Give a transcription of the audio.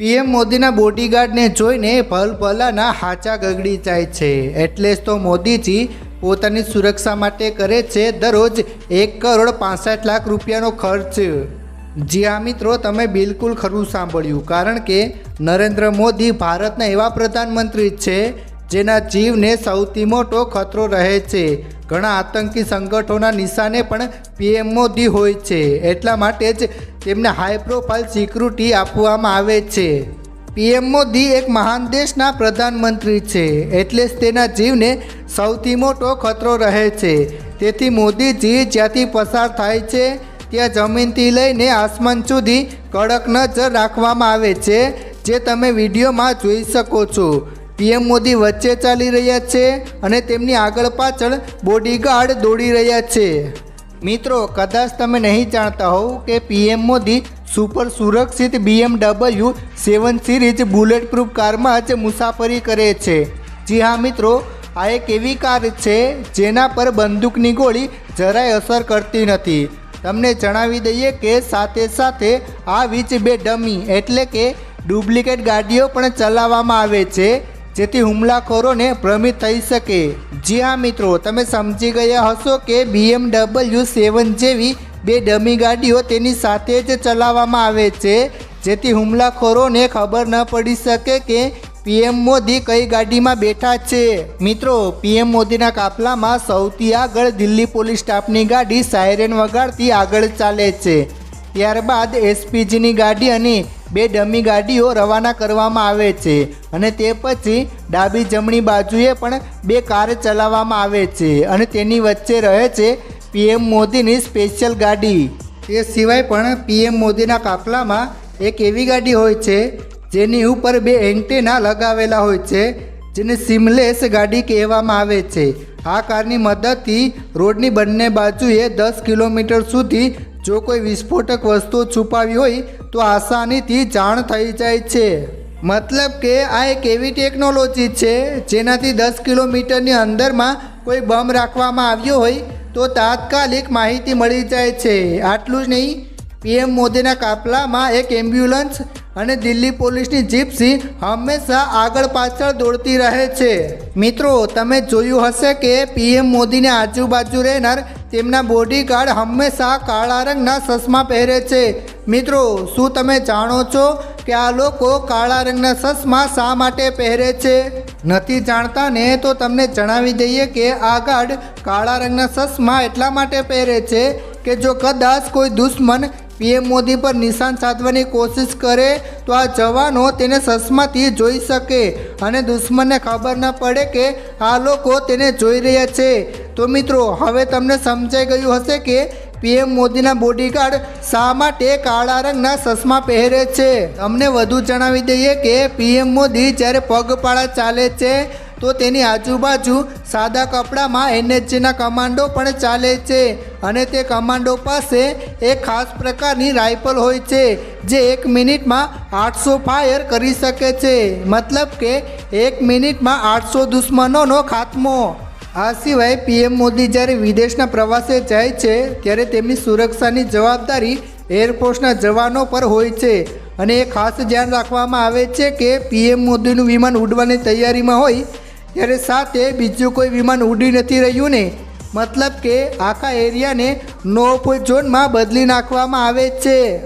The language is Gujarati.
પીએમ મોદીના બોડીગાર્ડને જોઈને ભલભલાના હાચા ગગડી જાય છે. એટલે જ તો મોદીજી પોતાની સુરક્ષા માટે કરે છે દરરોજ એક કરોડ પાસઠ લાખ રૂપિયાનો ખર્ચ. જી હા મિત્રો, તમે બિલકુલ ખરું સાંભળ્યું. કારણ કે નરેન્દ્ર મોદી ભારતના એવા પ્રધાનમંત્રી છે જેના જીવને સૌથી મોટો ખતરો રહે છે. ઘણા આતંકી સંગઠનોના નિશાને પણ પીએમ મોદી હોય છે. એટલા માટે જ તેમને હાઈ પ્રોફાઇલ સિક્યુરિટી આપવામાં આવે છે. પીએમ મોદી એક મહાન દેશના પ્રધાનમંત્રી છે. એટલે જ તેના જીવને સૌથી મોટો ખતરો રહે છે. તેથી મોદીજી જ્યાંથી પસાર થાય છે, ત્યાં જમીનથી લઈને આસમાન સુધી કડક નજર રાખવામાં આવે છે, જે તમે વિડીયોમાં જોઈ શકો છો. પીએમ મોદી વચ્ચે ચાલી રહ્યા છે અને તેમની આગળ પાછળ બોડીગાર્ડ દોડી રહ્યા છે. મિત્રો, કદાચ તમે નહીં જાણતા હોવ કે પીએમ મોદી સુપર સુરક્ષિત BMW seven series bullet proof કારમાં જ મુસાફરી કરે છે. જી હા, મિત્રો, આ એક એવી કાર છે જેના પર બંદૂકની ગોળી જરાય અસર કરતી નથી. તમને જણાવી દઈએ કે સાથે સાથે આવી જ બે ડમી એટલે કે ડુપ્લિકેટ ગાડીઓ પણ ચલાવવામાં આવે છે. જેથી હુમલાખોરોને ભ્રમિત થઈ શકે. જી હા, મિત્રો, તમે સમજી ગયા હશો કે બીએમડબલ્યુ સેવન જેવી બે ડમી ગાડીઓ તેની સાથે જ ચલાવવામાં આવે છે, જેથી હુમલાખોરોને ખબર ન પડી શકે કે પીએમ મોદી કઈ ગાડીમાં બેઠા છે. મિત્રો પીએમ મોદીના કાફલામાં સૌથી આગળ દિલ્હી પોલીસ સ્ટાફની ગાડી સાયરેન વગાડતી આગળ ચાલે છે. ત્યારબાદ એસપીજીની ગાડી અને બે ડમી ગાડીઓ રવાના કરવામાં આવે છે અને તે પછી ડાબી જમણી બાજુએ પણ બે કાર ચલાવવામાં આવે છે અને તેની વચ્ચે રહે છે પીએમ મોદીની સ્પેશિયલ ગાડી. તે સિવાય પણ પીએમ મોદીના કાફલામાં એક એવી ગાડી હોય છે, જેની ઉપર બે એન્ટેના લગાવેલા હોય છે, જેને સિમલેસ ગાડી કહેવામાં આવે છે. આ કારની મદદથી રોડની બંને બાજુએ દસ કિલોમીટર સુધી જો કોઈ વિસ્ફોટક વસ્તુ છુપાવી હોય તો આસાનીથી જાણ થઈ જાય છે. મતલબ કે આ એક એવી ટેકનોલોજી છે, જેનાથી દસ કિલોમીટરની અંદરમાં કોઈ બમ રાખવામાં આવ્યો હોય તો તાત્કાલિક માહિતી મળી જાય છે. આટલું જ નહીં, પીએમ મોદીના કાફલામાં એક એમ્બ્યુલન્સ અને દિલ્હી પોલીસની જીપ્સી હંમેશા આગળ પાછળ દોડતી રહે છે. મિત્રો, તમે જોયું હશે કે પીએમ મોદીને આજુબાજુ રહેનાર તેમના બોડીગાર્ડ હંમેશા કાળા રંગના ચશ્મા પહેરે છે. મિત્રો, શું તમે જાણો છો કે આ લોકો કાળા રંગના ચશ્મા શા માટે પહેરે છે? નથી જાણતા? ને તો તમને જણાવી દઈએ કે આ ગાર્ડ કાળા રંગના ચશ્મા એટલા માટે પહેરે છે કે જો કદાચ કોઈ દુશ્મન પીએમ મોદી પર નિશાન સાધવાની કોશિશ કરે, તો આ જવાનો તેને ચશ્માથી જોઈ શકે. અને દુશ્મનને ખબર ન પડે કે આ લોકો તેને જોઈ રહ્યા છે. તો મિત્રો, હવે તમને સમજાઈ ગયું હશે કે પીએમ મોદીના બોડીગાર્ડ શા માટે કાળા રંગના ચશ્મા પહેરે છે? તમને વધુ જણાવી દઈએ કે પીએમ મોદી જ્યારે પગપાળા ચાલે છે, તો તેની આજુબાજુ સાદા કપડામાં એનએચજીના કમાન્ડો પણ ચાલે છે અને તે કમાન્ડો પાસે એક ખાસ પ્રકારની રાઇફલ હોય છે, જે એક મિનિટમાં આઠસો ફાયર કરી શકે છે. મતલબ કે એક મિનિટમાં આઠસો દુશ્મનોનો ખાત્મો. આ સિવાય પીએમ મોદી જ્યારે વિદેશના પ્રવાસે જાય છે, ત્યારે તેમની સુરક્ષાની જવાબદારી એરફોર્સના જવાનો પર હોય છે. અને એ ખાસ ધ્યાન રાખવામાં આવે છે કે પીએમ મોદીનું વિમાન ઉડવાની તૈયારીમાં હોય, ત્યારે સાથે બીજું કોઈ વિમાન ઉડી નથી રહ્યું ને. મતલબ કે આખા એરિયાને નો ઝોનમાં બદલી નાખવામાં આવે છે.